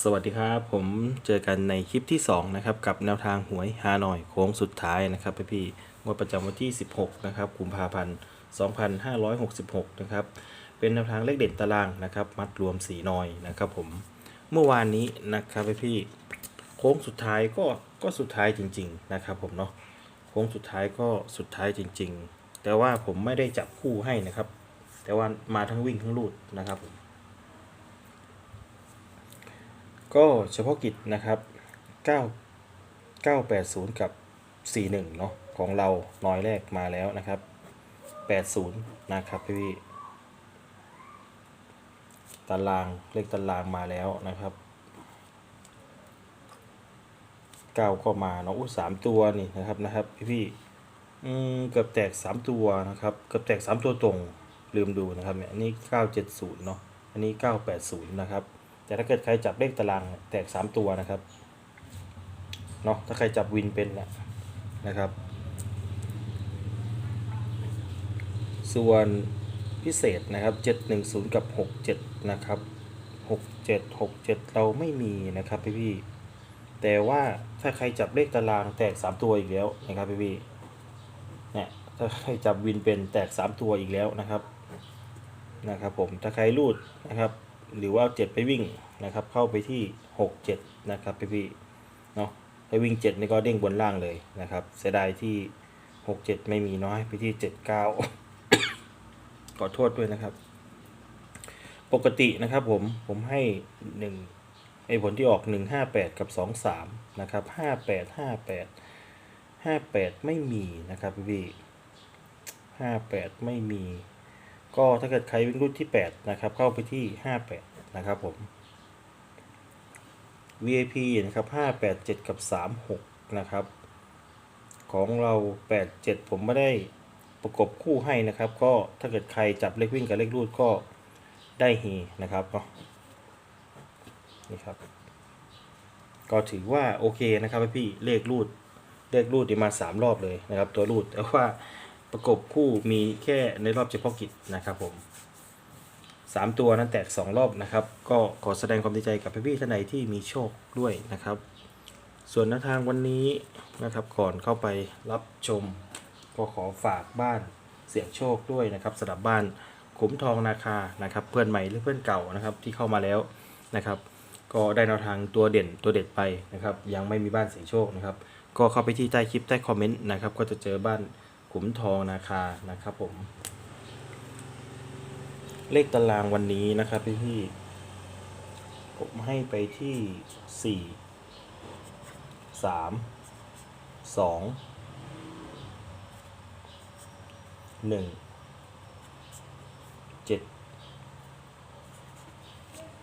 สวัสดีครับ ผมเจอกันในคลิปที่ 2 นะครับ กับแนวทางหวยฮานอยโค้งสุดท้ายนะครับพี่พี่งวดประจำวันที่ 16 นะครับกุมภาพันธ์ 2566 นะครับ เป็นแนวทางเลขเด่นตารางนะครับ มัดรวมสีนอยนะครับผมเมื่อวานนี้นะครับพี่พี่โค้งสุดท้ายก็ก็สุดท้ายจริง ๆ นะครับผมเนาะโค้งสุดท้ายก็สุดท้ายจริง ๆ แต่ว่าผมไม่ได้จับคู่ให้นะครับ แต่ว่ามาทั้งวิ่งทั้งลูดนะครับผม ก็เฉพาะกิจนะครับ 9 980 กับ 41 เนาะของเราน้อยแรกมาแล้วนะครับ 80 นะครับพี่พี่ตารางเลขตารางมาแล้วนะครับ 9 ก็มาเนาะอู้สามตัวนี่นะครับนะครับพี่พี่อืมเกือบแตก 3 ตัวนะครับเกือบแตก 3 ตัวตรงลืมดูนะครับเนี่ยอันนี้ 970 เนาะอันนี้ 980 นะครับ แต่ถ้าเกิดใครจับเลขตารางแตก 3 ตัวนะครับเนาะถ้าใครจับวินเป็นนะนะครับ ส่วนพิเศษนะครับ 710 กับ 67 นะครับ 67 67 เราไม่มีนะครับพี่พี่แต่ว่าถ้าใครจับเลขตารางแตก 3 ตัวอีกแล้วนะครับพี่พี่เนี่ยถ้าใครจับวินเป็นแตก 3 ตัวอีกแล้วนะครับนะครับผมถ้าใครรูดนะครับ หรือว่าเจ็ดไปวิ่งนะครับ เข้าไปที่หกเจ็ดนะครับพี่พี่เนาะถ้าวิ่งเจ็ดนี่ก็เด้งบนล่างเลยนะครับ เสียดายที่หกเจ็ดไม่มีน้อยไปที่เจ็ดเก้าขอโทษด้วยนะครับ ปกตินะครับผมผมให้หนึ่งไอผลที่ออกหนึ่งห้าแปดกับสองสามนะครับห้าแปดห้าแปดห้าแปดไม่มีนะครับพี่พี่ห้าแปดไม่มี ก็ถ้าเกิดใครวิ่งรุ่นที่ 8 นะครับ เข้าไปที่ 58 นะครับผม VIP นะครับ 587 กับ 36 นะครับ ของเรา 87 ผมไม่ได้ประกบคู่ให้นะครับ ก็ถ้าเกิดใครจับเลขวิ่งกับเลขรูดก็ได้เฮนะครับเนาะนี่ครับ ก็ถือว่าโอเคนะครับพี่เลขรูดเลขรูดนี่มา 3 รอบเลยนะครับ ตัวรูดแต่ว่า ประกบคู่มีแค่ในรอบเฉพาะกิจนะครับผมสามตัวนั้นแตก2รอบนะครับ ก็ขอแสดงความดีใจกับพี่ๆท่านใดที่มีโชคด้วยนะครับ ส่วนแนวทางวันนี้นะครับก่อนเข้าไปรับชมก็ขอฝากบ้านเสี่ยงโชคด้วยนะครับสำหรับบ้านขุมทองนาคานะครับ เพื่อนใหม่หรือเพื่อนเก่านะครับที่เข้ามาแล้วนะครับ ก็ได้แนวทางตัวเด่นตัวเด็ดไปนะครับ ยังไม่มีบ้านเสี่ยงโชคนะครับ ก็เข้าไปที่ใต้คลิปใต้คอมเมนต์นะครับ ก็จะเจอบ้าน ขุมทองนาคานะครับผม เลขตารางวันนี้นะครับพี่พี่ผมให้ไปที่สี่สามสองหนึ่งเจ็ด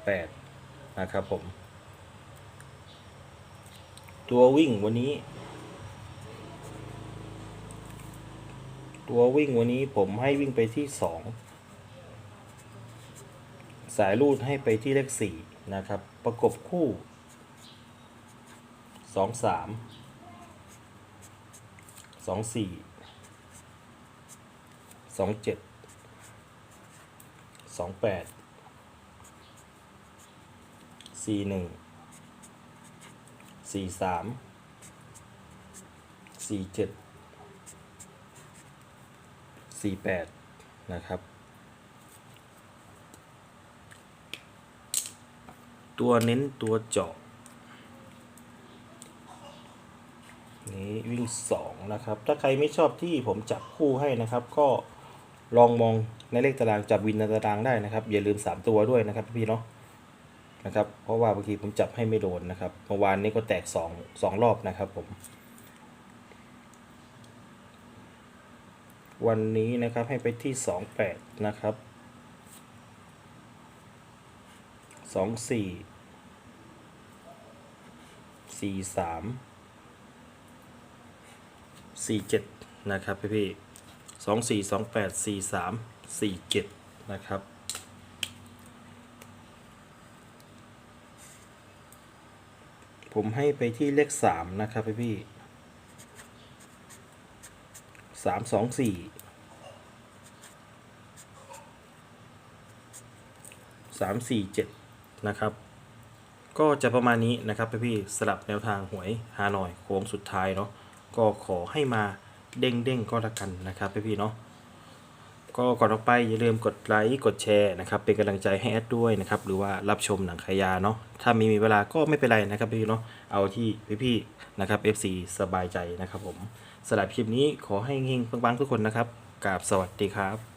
แปดนะครับผม ตัววิ่งวันนี้ ตัววิ่งวันนี้ผมให้วิ่งไปที่สองสายรูดให้ไปที่เลขสี่นะครับ ประกบคู่สองสามสองสี่สองเจ็ดสองแปดสี่หนึ่งสี่สามสี่เจ็ด จ็ดสองแปดสี่หนึ่งสี่สามสี่เจ็ดสี่แปดนะครับ ตัวเน้นตัวเจาะนี้วิ่งสองนะครับ ถ้าใครไม่ชอบที่ผมจับคู่ให้นะครับ ก็ลองมองในเลขตารางจับวินในตารางได้นะครับ อย่าลืม 3 ตัวด้วยนะครับพี่เนาะนะครับ เพราะว่าบางทีผมจับให้ไม่โดนนะครับเมื่อวานนี้ก็แตก2 2รอบนะครับผม วันนี้นะครับให้ไปที่ 28 นะครับสองสี่สี่สามสี่เจ็ดนะครับพี่พี่สองสี่สองแปดสี่สามสี่เจ็ดนะครับผมให้ไปที่เลขสามนะครับพี่พี่ สามสองสี่สามสี่เจ็ดนะครับ ก็จะประมาณนี้นะครับพี่ๆสลับแนวทางหวยฮานอยโค้งสุดท้ายเนาะก็ขอให้มาเด้งเด้งก็แล้วกันนะครับพี่ๆเนาะ ก็ก่อนออกไปอย่าลืมกดไลค์กดแชร์นะครับเป็นกำลังใจให้แอดด้วยนะครับหรือว่ารับชมหนังขายาเนาะถ้ามีมีเวลาก็ไม่เป็นไรนะครับพี่เนาะเอาที่พี่ๆนะครับ FC สบายใจนะครับผมสำหรับคลิปนี้ขอให้เฮงๆปังๆทุกคนนะครับกราบสวัสดีครับ